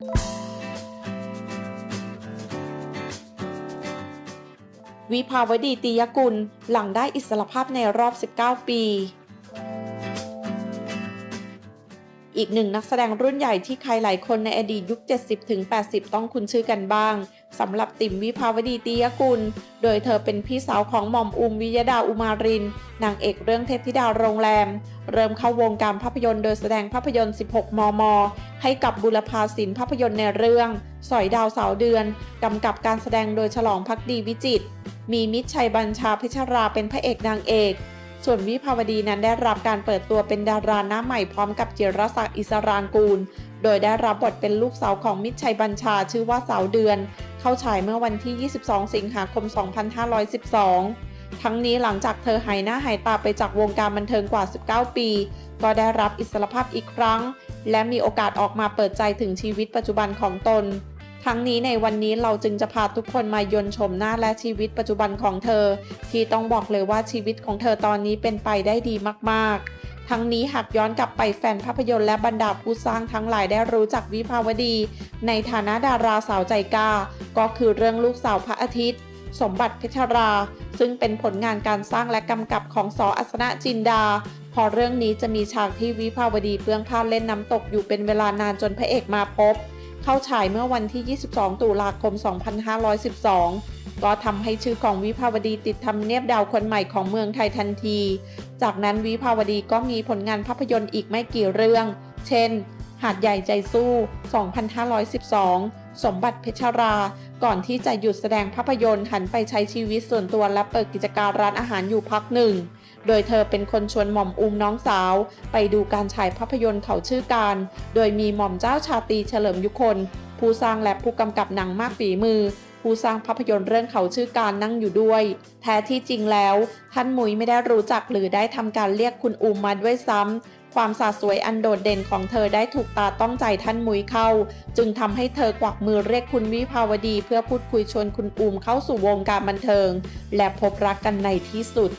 วิภาวดีตียกุลหลังได้อิสรภาพในรอบ 19 ปี อีกหนึ่งนักแสดงรุ่นใหญ่ที่ใครหลายคนในอดีตยุค 70-80 ต้องคุ้นชื่อกันบ้างสำหรับติ๋มวิภาวดีตียกุล โดยเธอเป็นพี่สาวของหม่อมอุมวิยดาอุมาริน นางเอกเรื่องเทพธิดาโรงแรม เริ่มเข้าวงการภาพยนตร์โดยแสดงภาพยนตร์ 16 มม ให้กับบุรพาศิลป์ภาพยนตร์ในเรื่อง สอยดาวสาวเดือน กำกับการแสดงโดยฉลองพักดีวิจิต มีมิตรชัยบัญชาเพชราเป็นพระเอกนางเอก ส่วนวิภาวดีนั้นได้รับการเปิดตัวเป็นดาราหน้าใหม่พร้อมกับเจรศักดิ์อิสรางกูล โดยได้รับบทเป็นลูกสาวของมิตรชัยบัญชาชื่อว่าสาวเดือน เข้าฉายเมื่อวันที่ 22 สิงหาคม 2512 ทั้งนี้หลังจากเธอหายหน้าหายตาไปจากวงการบันเทิงกว่า 19 ปี ก็ได้รับอิสรภาพอีกครั้ง และมีโอกาสออกมาเปิดใจถึงชีวิตปัจจุบันของตน ทั้งนี้ในวันนี้เราจึงจะพาทุกคนมายนชมหน้าและชีวิตปัจจุบันของเธอ ที่ต้องบอกเลยว่าชีวิตของเธอตอนนี้เป็นไปได้ดีมากๆทั้งนี้หากย้อนกลับไปแฟนภาพยนตร์และบรรดาผู้สร้างทั้งหลายได้รู้จักวิภาวดี ในฐานะดาราสาวใจกล้า ก็คือเรื่องลูกสาวพระอาทิตย์ สมบัติเพชรรา ซึ่งเป็นผลงานการสร้างและกำกับของสออัศนะจินดา พอเรื่องนี้จะมีฉากที่วิภาวดีเปลื้องผ้าเล่นน้ำตกอยู่เป็นเวลานานจนพระเอกมาพบ เข้าฉายเมื่อวันที่ 22 ตุลาคม 2512 ก็ทำให้ชื่อของวิภาวดีติดทำเนียบดาวคนใหม่ของเมืองไทยทันที จากนั้นวิภาวดีก็มีผลงานภาพยนตร์อีกไม่กี่เรื่อง เช่น หาดใหญ่ใจสู้ 2512 สมบัติเพชรรา ก่อนที่จะหยุดแสดงภาพยนตร์หันไปใช้ชีวิตส่วนตัวและเปิดกิจการร้านอาหารอยู่พักหนึ่ง โดยเธอเป็นคนชวนหม่อมอุ้มน้องสาว ไปดูการฉายภาพยนตร์เขาชื่อการ โดยมีหม่อมเจ้าชาตรีเฉลิมยุคนผู้สร้างและผู้กำกับหนังมากฝีมือ ผู้สร้างภาพยนตร์เรื่องเขาชื่อการนั่งอยู่ด้วย แท้ที่จริงแล้ว ท่านมุ้ยไม่ได้รู้จักหรือได้ทำการเรียกคุณอูมมาด้วยซ้ำความสาสวยอันโดดเด่นของเธอได้ถูกตาต้องใจท่านมุ้ยเข้า จึงทำให้เธอกวักมือเรียกคุณวิภาวดี เพื่อพูดคุยชวนคุณอูมเข้าสู่วงการบันเทิง และพบรักกันในที่สุด